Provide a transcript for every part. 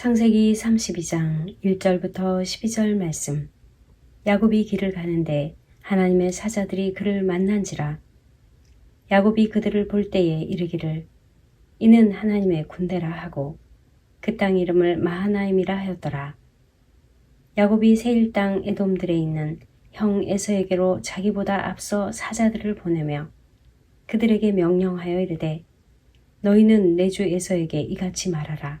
창세기 32장 1절부터 12절 말씀. 야곱이 길을 가는데 하나님의 사자들이 그를 만난지라. 야곱이 그들을 볼 때에 이르기를 이는 하나님의 군대라 하고 그 땅 이름을 마하나임이라 하였더라. 야곱이 세일 땅 에돔들에 있는 형 에서에게로 자기보다 앞서 사자들을 보내며 그들에게 명령하여 이르되 너희는 내 주 에서에게 이같이 말하라.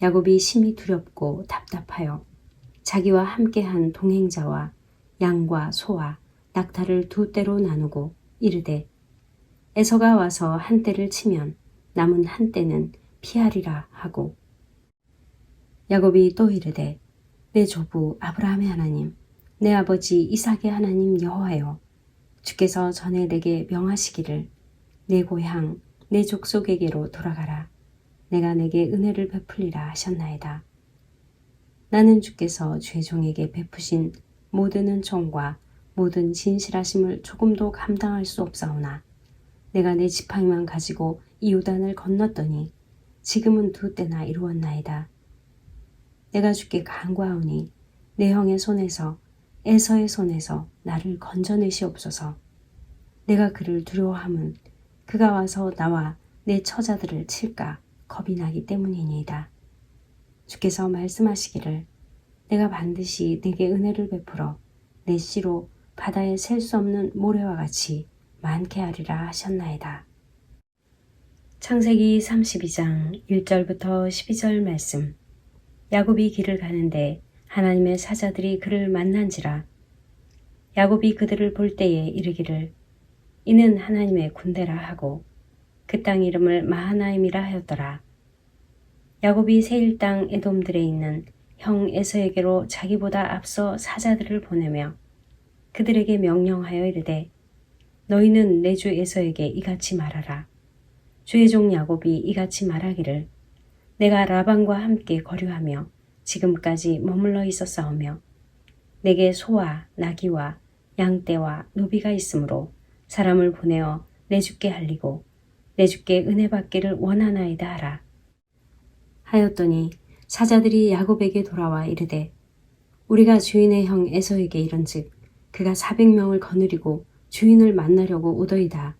야곱이 심히 두렵고 답답하여 자기와 함께한 동행자와 양과 소와 낙타를 두 떼로 나누고 이르되 에서가 와서 한 떼를 치면 남은 한 떼는 피하리라 하고 야곱이 또 이르되 내 조부 아브라함의 하나님 내 아버지 이삭의 하나님 여호와여 주께서 전에 내게 명하시기를 내 고향 내 족속에게로 돌아가라 내가 내게 은혜를 베풀리라 하셨나이다. 나는 주께서 죄종에게 베푸신 모든 은총과 모든 진실하심을 조금도 감당할 수 없사오나 내가 내 지팡이만 가지고 이 요단을 건넜더니 지금은 두 때나 이루었나이다. 내가 주께 간구하오니 내 형의 손에서 에서의 손에서 나를 건져내시옵소서. 내가 그를 두려워함은 그가 와서 나와 내 처자들을 칠까 겁이 나기 때문이니이다. 주께서 말씀하시기를 내가 반드시 내게 은혜를 베풀어 내 씨로 바다에 셀 수 없는 모래와 같이 많게 하리라 하셨나이다. 창세기 32장 1절부터 12절 말씀. 야곱이 길을 가는데 하나님의 사자들이 그를 만난지라. 야곱이 그들을 볼 때에 이르기를 이는 하나님의 군대라 하고 그 땅 이름을 마하나임이라 하였더라. 야곱이 세일 땅 에돔들에 있는 형 에서에게로 자기보다 앞서 사자들을 보내며 그들에게 명령하여 이르되 너희는 내 주 에서에게 이같이 말하라. 주의 종 야곱이 이같이 말하기를 내가 라반과 함께 거류하며 지금까지 머물러 있었사오며 내게 소와 나귀와 양떼와 노비가 있으므로 사람을 보내어 내 주께 할리고 내 주께 은혜 받기를 원하나이다 하라. 하였더니 사자들이 야곱에게 돌아와 이르되 우리가 주인의 형 에서에게 이른즉 그가 사백 명을 거느리고 주인을 만나려고 오더이다.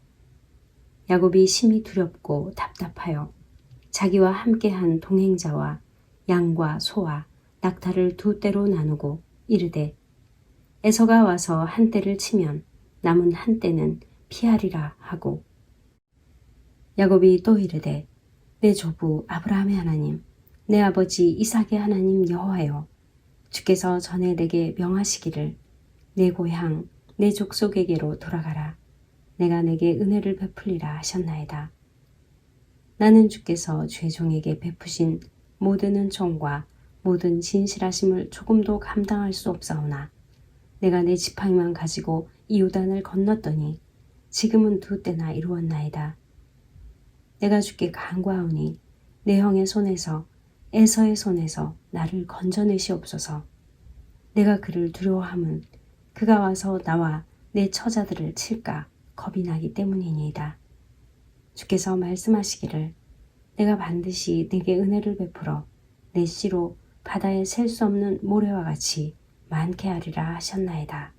야곱이 심히 두렵고 답답하여 자기와 함께한 동행자와 양과 소와 낙타를 두 떼로 나누고 이르되 에서가 와서 한 떼를 치면 남은 한 떼는 피하리라 하고 야곱이 또 이르되 내 조부 아브라함의 하나님 내 아버지 이삭의 하나님 여호와여 주께서 전에 내게 명하시기를 내 고향 내 족속에게로 돌아가라 내가 내게 은혜를 베풀리라 하셨나이다. 나는 주께서 죄종에게 베푸신 모든 은총과 모든 진실하심을 조금도 감당할 수 없사오나 내가 내 지팡이만 가지고 이 요단을 건넜더니 지금은 두 때나 이루었나이다. 내가 주께 간구하오니 내 형의 손에서 에서의 손에서 나를 건져내시옵소서. 내가 그를 두려워함은 그가 와서 나와 내 처자들을 칠까 겁이 나기 때문이니이다. 주께서 말씀하시기를 내가 반드시 내게 은혜를 베풀어 내 씨로 바다에 셀 수 없는 모래와 같이 많게 하리라 하셨나이다.